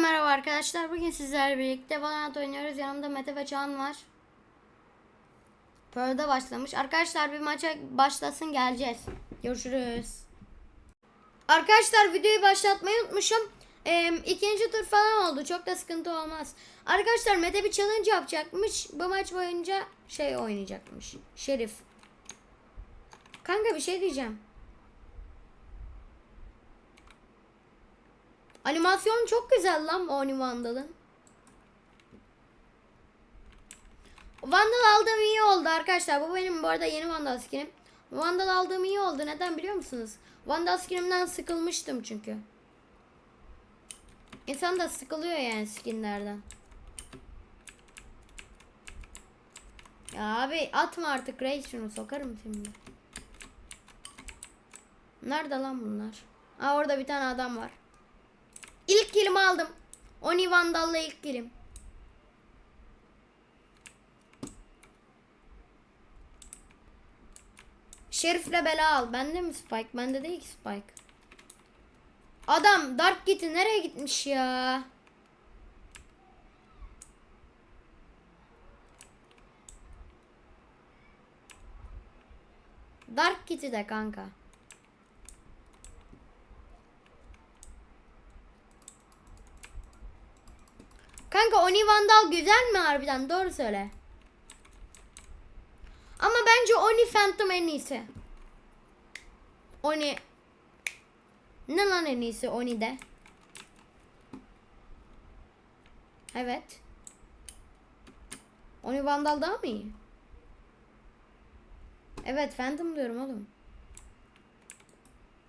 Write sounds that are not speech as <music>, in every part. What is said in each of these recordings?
merhaba arkadaşlar. Bugün sizlerle birlikte Valorant oynuyoruz. Yanımda Mete ve Can var. Pearl'da başlamış. Arkadaşlar bir maça başlasın geleceğiz. Görüşürüz. Arkadaşlar videoyu başlatmayı unutmuşum. Ee, ikinci tur falan oldu. Çok da sıkıntı olmaz. Arkadaşlar Mete bir challenge yapacakmış. Bu maç boyunca şey oynayacakmış. Şerif. Kanka bir şey diyeceğim. Animasyon çok güzel lan Oni Vandal'ın. Vandal aldığım iyi oldu arkadaşlar. Bu benim bu arada yeni Vandal skinim. Vandal aldığım iyi oldu. Neden biliyor musunuz? Vandal skinimden sıkılmıştım çünkü. İnsan da sıkılıyor yani skinlerden. Ya abi atma artık Ray şunu sokarım şimdi. Nerede lan bunlar? Aa orada bir tane adam var. İlk kilimi aldım. Oni Vandal'la ilk kilim. Şerif'le bela al. Bende mi Spike? Bende değil ki Spike. Adam Dark gitti. Nereye gitmiş ya? Dark gitti de kanka. Kanka Oni Vandal güzel mi harbiden? Doğru söyle. Ama bence Oni Phantom en iyisi. Oni ne lan en iyisi Oni'de? Evet. Oni Vandal daha mı iyi? Evet Phantom diyorum oğlum.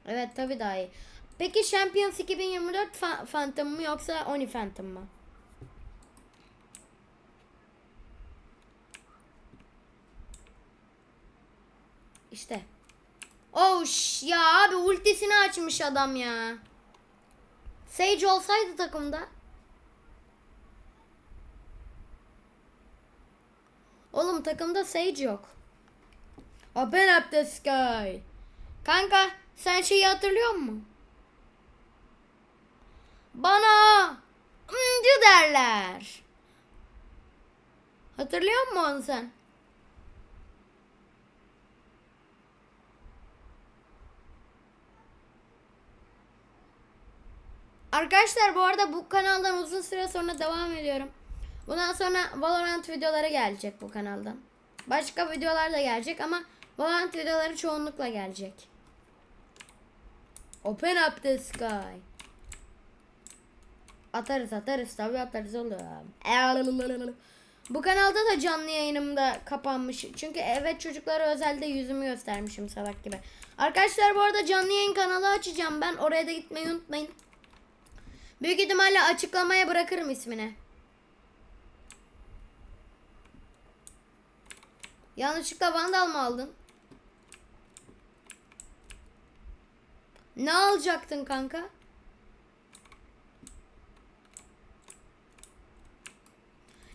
Evet tabi daha iyi. Peki Champions 2024 Fa- Phantom mu yoksa Oni Phantom mu? İşte. Oh ş- ya abi ultisini açmış adam ya. Sage olsaydı takımda. Oğlum takımda Sage yok. Open up the sky. Kanka sen şeyi hatırlıyor musun? Bana ıncı derler. Hatırlıyor musun sen? Arkadaşlar bu arada bu kanaldan uzun süre sonra devam ediyorum. Bundan sonra Valorant videoları gelecek bu kanaldan. Başka videolar da gelecek ama Valorant videoları çoğunlukla gelecek. Open up the sky. Atarız atarız tabi atarız oğlum. Bu kanalda da canlı yayınımda kapanmış. Çünkü evet çocuklara özelde yüzümü göstermişim salak gibi. Arkadaşlar bu arada canlı yayın kanalı açacağım ben. Oraya da gitmeyi unutmayın. Büyük ihtimalle açıklamaya bırakırım ismini. Yanlışlıkla Vandal mı aldın? Ne alacaktın kanka?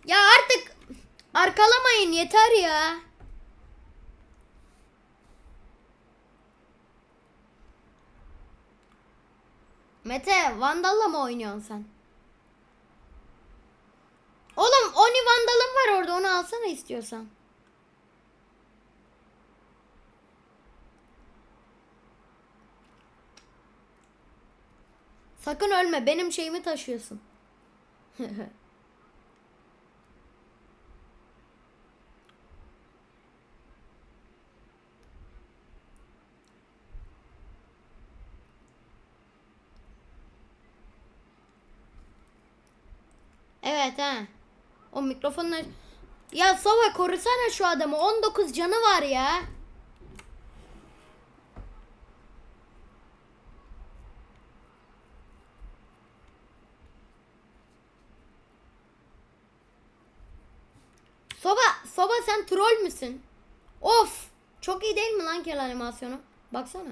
Ya artık arkalamayın yeter ya. Mete Vandal'la mı oynuyorsun sen? Oğlum Oni Vandal'ım var orada onu alsana istiyorsan. Sakın ölme benim şeyimi taşıyorsun. <laughs> Evet ha. O mikrofonlar... Ya Sova korusana şu adamı. 19 canı var ya. Soba, Soba sen troll müsün? Of! Çok iyi değil mi lan kel animasyonu? Baksana.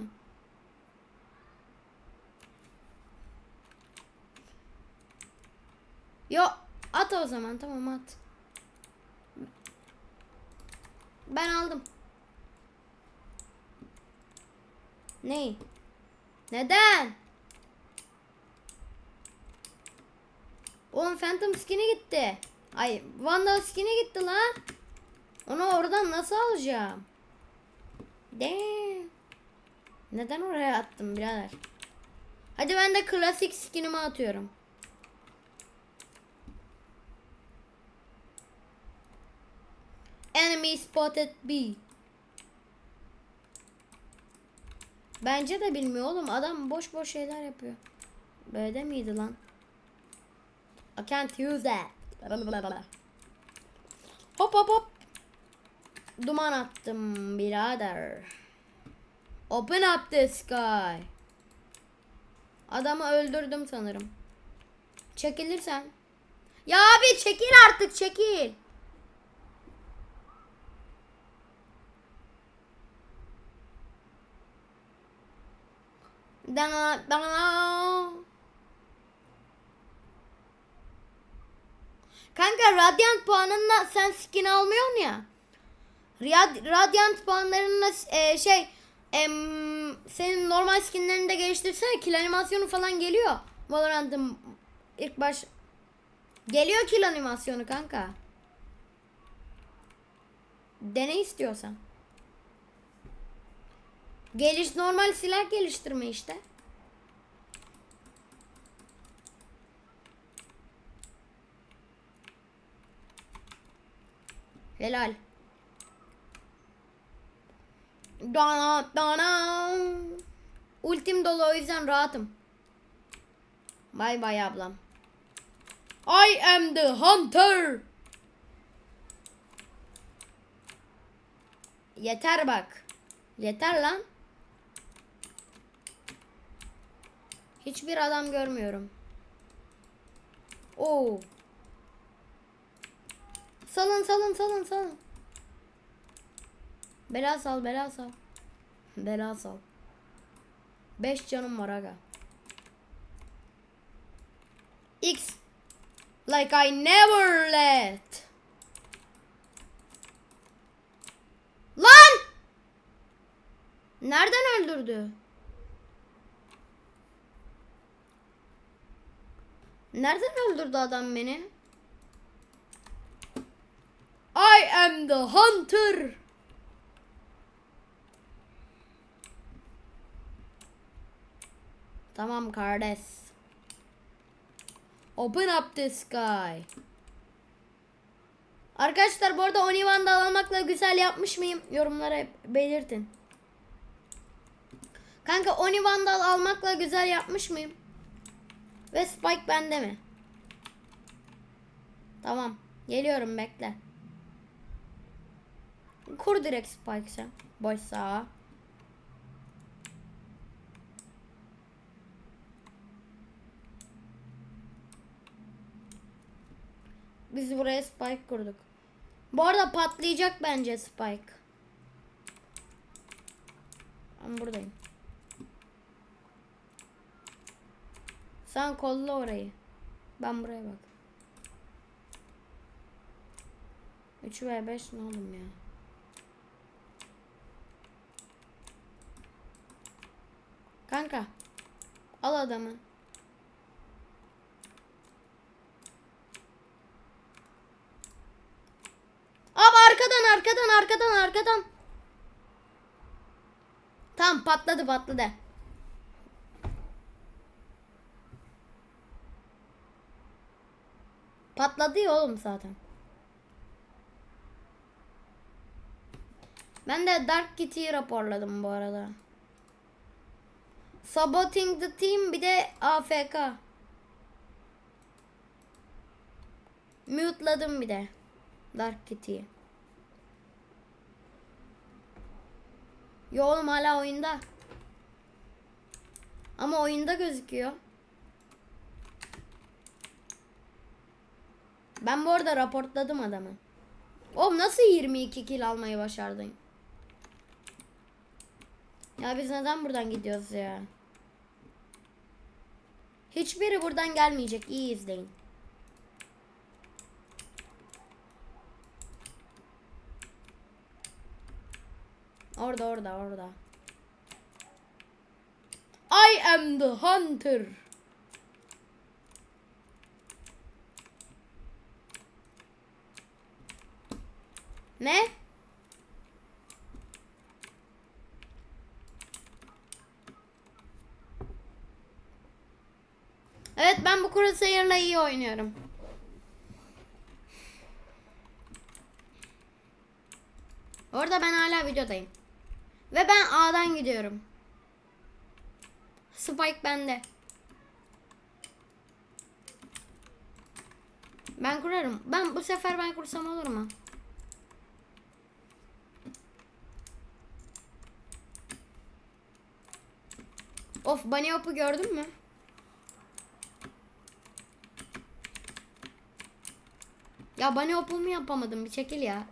Yo at o zaman tamam at. Ben aldım. Ney? Neden? Oğlum Phantom skin'i gitti. Ay Vandal skin'i gitti lan. Onu oradan nasıl alacağım? Damn. Neden oraya attım birader? Hadi ben de klasik skinimi atıyorum. Enemy spotted B. Bence de bilmiyor oğlum. Adam boş boş şeyler yapıyor. Böyle de miydi lan? I can't use that. Hop hop hop. Duman attım birader. Open up the sky. Adamı öldürdüm sanırım. Çekilirsen. Ya abi çekil artık çekil. Dana dana. Kanka Radiant puanınla sen skin almıyorsun ya. Rad Radiant puanlarınla e, şey em, senin normal skinlerini de geliştirsene kill animasyonu falan geliyor. Valorant'ın ilk baş geliyor kill animasyonu kanka. Dene istiyorsan. Geliş normal silah geliştirme işte. Helal. Dana dana. Ultim dolu o yüzden rahatım. Bay bay ablam. I am the hunter. Yeter bak. Yeter lan. Hiçbir adam görmüyorum. Oo. Salın salın salın salın. Bela sal bela sal. Bela sal. 5 canım var aga. X. Like I never let. Lan! Nereden öldürdü? Nereden öldürdü adam beni? I am the hunter. Tamam kardeş. Open up the sky. Arkadaşlar bu arada Oni Vandal almakla güzel yapmış mıyım? Yorumlara belirtin. Kanka Oni Vandal almakla güzel yapmış mıyım? Ve Spike bende mi? Tamam. Geliyorum bekle. Kur direkt Spike sen. Boş sağa. Biz buraya Spike kurduk. Bu arada patlayacak bence Spike. Ben buradayım. Sen kolla orayı. Ben buraya bak. 3 ve 5 ne oğlum ya? Kanka. Al adamı. Abi arkadan arkadan arkadan arkadan. Tamam patladı patladı. Patladı ya oğlum zaten. Ben de Dark Kitty'yi raporladım bu arada. Saboting the team bir de AFK. Mute'ladım bir de. Dark Kitty'yi. Yo oğlum hala oyunda. Ama oyunda gözüküyor. Ben bu arada raportladım adamı. Oğlum nasıl 22 kill almayı başardın? Ya biz neden buradan gidiyoruz ya? Hiçbiri buradan gelmeyecek. İyi izleyin. Orada orada orada. I am the hunter. Ne? Evet ben bu Crusader'la iyi oynuyorum. Orada ben hala videodayım. Ve ben A'dan gidiyorum. Spike bende. Ben kurarım. Ben bu sefer ben kursam olur mu? Of bunny hop'u gördün mü? Ya bunny hop'umu yapamadım. Bir çekil ya.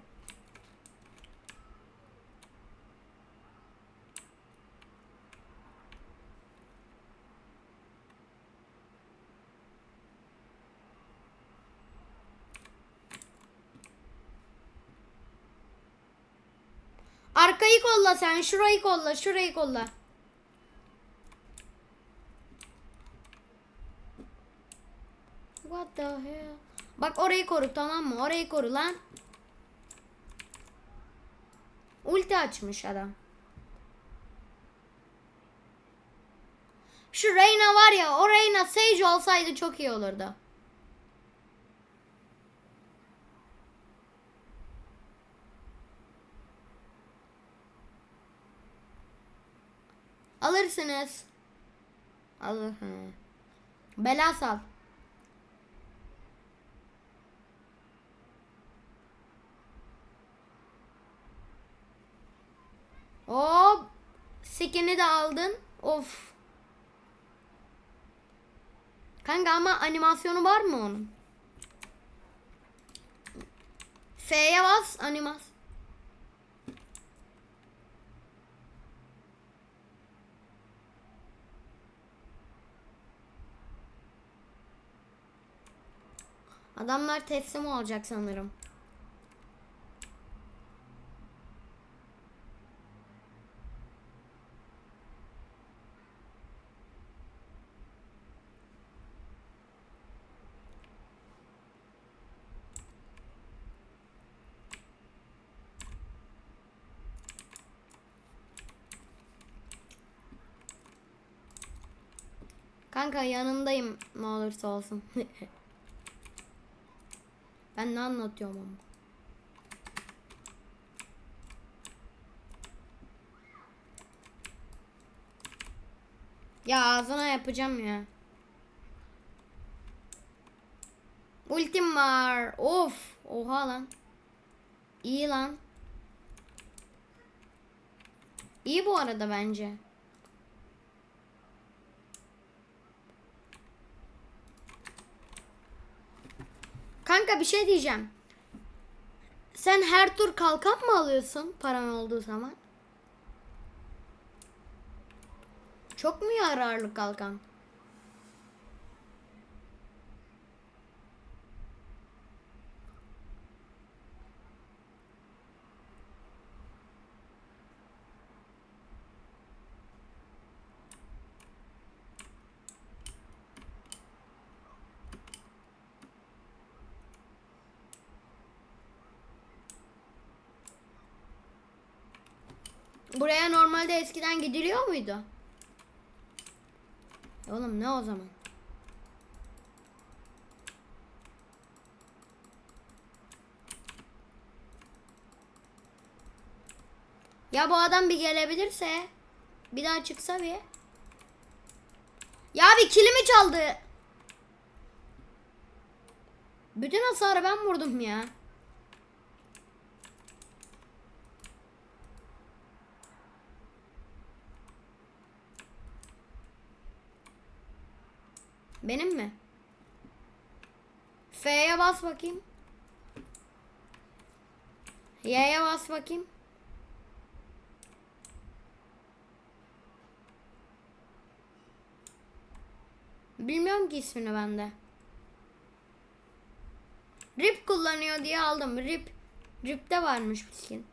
Arkayı kolla sen. Şurayı kolla. Şurayı kolla. The hell? Bak orayı koru tamam mı? Orayı koru lan. Ulti açmış adam. Şu Reyna var ya o Reyna Sage olsaydı çok iyi olurdu. Alırsınız. Alır. Bela sal. Hop. Skin'i de aldın. Of. Kanka ama animasyonu var mı onun? F'ye bas animas. Adamlar teslim olacak sanırım. Kanka yanındayım ne olursa olsun. <laughs> ben ne anlatıyorum ama. Ya ağzına yapacağım ya. Ultim var. Of. Oha lan. İyi lan. İyi bu arada bence. Kanka bir şey diyeceğim. Sen her tur kalkan mı alıyorsun paran olduğu zaman? Çok mu yararlı kalkan? Buraya normalde eskiden gidiliyor muydu? Oğlum ne o zaman? Ya bu adam bir gelebilirse bir daha çıksa bir. Ya bir kilimi çaldı. Bütün hasarı ben vurdum ya. Benim mi? F'ye bas bakayım. Y'ye bas bakayım. Bilmiyorum ki ismini bende. Rip kullanıyor diye aldım. Rip. Rip'te varmış bir skin.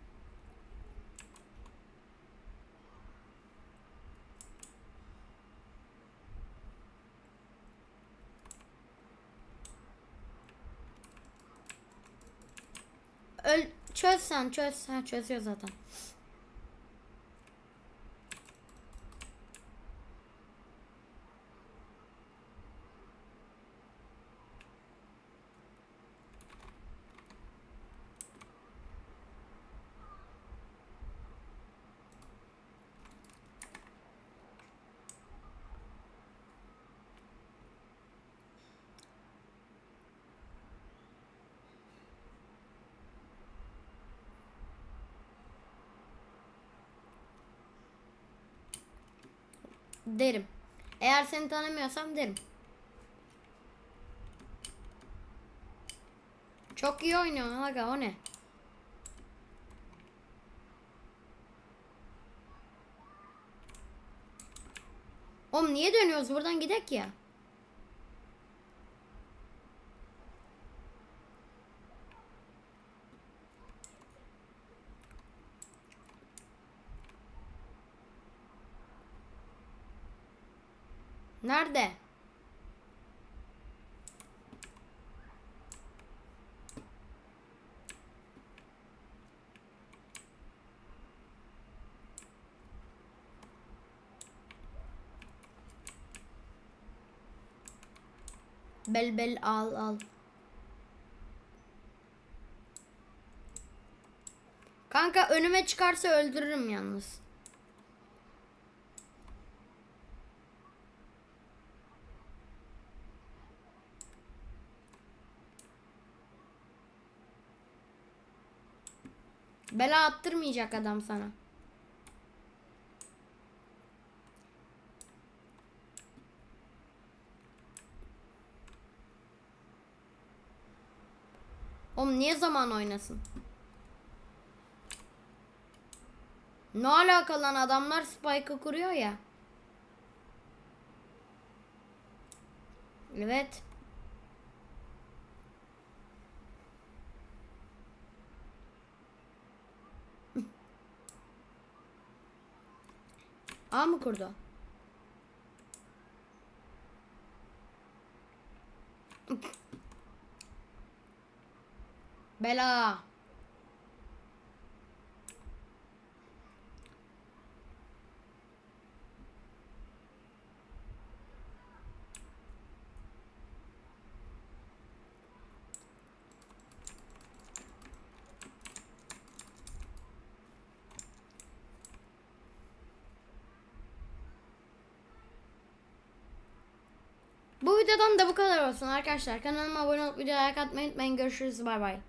Çöz sen çöz. Ha çözüyor zaten. Derim. Eğer seni tanımıyorsam derim. Çok iyi oynuyorsun aga o ne? Oğlum niye dönüyoruz buradan gidek ya? Nerede? Bel bel al al. Kanka önüme çıkarsa öldürürüm yalnız. Bela attırmayacak adam sana. Oğlum niye zaman oynasın? Ne alaka lan adamlar spike'ı kuruyor ya. Evet. A mı kurdu? Bela. Bu videodan da bu kadar olsun arkadaşlar. Kanalıma abone olup videoya like atmayı unutmayın. Görüşürüz. Bay bay.